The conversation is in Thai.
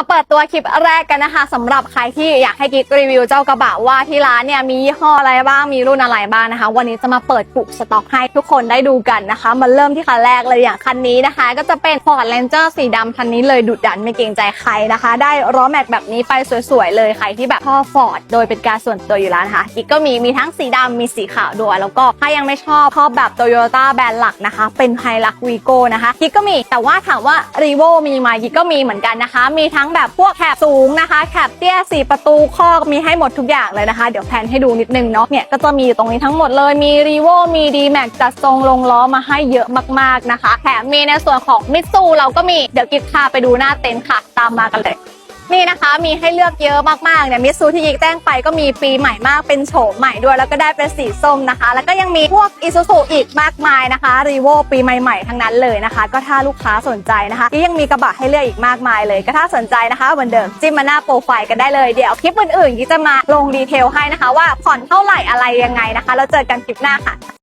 มาเปิดตัวคลิปแรกกันนะคะสำหรับใครที่อยากให้กิ๊กรีวิวเจ้ากระบะว่าที่ร้านเนี่ยมียี่ห้ออะไรบ้างมีรุ่นอะไรบ้างนะคะ วันนี้จะมาเปิดปุกสต็อกให้ทุกคนได้ดูกันนะคะมาเริ่มที่คันแรกเลยอย่างคันนี้นะคะ ก็จะเป็น Ford Ranger สีดำคันนี้เลยดุดันไม่เกรงใจใครนะคะ ได้ล้อแม็กแบบนี้ไปสวยๆเลยใครที่แบบชอบฟอร์ดโดยเป็นการส่วนตัวอยู่แล้วนะคะกิ๊กก็มีมีทั้งสีดำมีสีขาวด้วยแล้วก็ถ้ายังไม่ชอบชอบแบบโตโยต้าแบรนด์หลักนะคะ เป็นไฮลักวีโก้นะคะกิ๊กก็มีแต่ว่าถามว่ารีโวมีไหมกิ๊กก็มีเหมือนกันนะคะมีทั้ง้งแบบพวกแคบสูงนะคะแคบเตี้ยสี่ประตูคอกมีให้หมดทุกอย่างเลยนะคะ เดี๋ยวแพนให้ดูนิดนึงเนาะเนี่ยก็จะมีอยู่ตรงนี้ทั้งหมดเลยมีรีโวมีดีแม็กจัดทรงลงล้อมาให้เยอะมากๆนะคะแถมมีในส่วนของมิตซูเราก็มีเดี๋ยวกิ๊กพาไปดูหน้าเต็นท์ค่ะ ตามมากันเลย นี่นะคะมีให้เลือกเยอะมากๆเนี่ยมิตซูที่กิ๊กแจ้งไปก็มีปีใหม่มากเป็นโฉมใหม่ด้วยแล้วก็ได้เป็นสีส้มนะคะ แล้วก็ยังมีพวกอิซูซูอีกมากมายนะคะรีโวปีใหม่ๆทั้งนั้นเลยนะคะ ก็ถ้าลูกค้าสนใจนะคะกิ๊กยังมีกระบะให้เลือกอีกมากมายเลย ก็ถ้าสนใจนะคะเหมือนเดิมจิ้มมาหน้าโปรไฟล์กันได้เลยเดี๋ยวคลิปอื่นๆกิ๊กจะมาลงดีเทลให้นะคะ ว่าผ่อนเท่าไหร่อะไรยังไงนะคะแล้วเจอกันคลิปหน้าค่ะ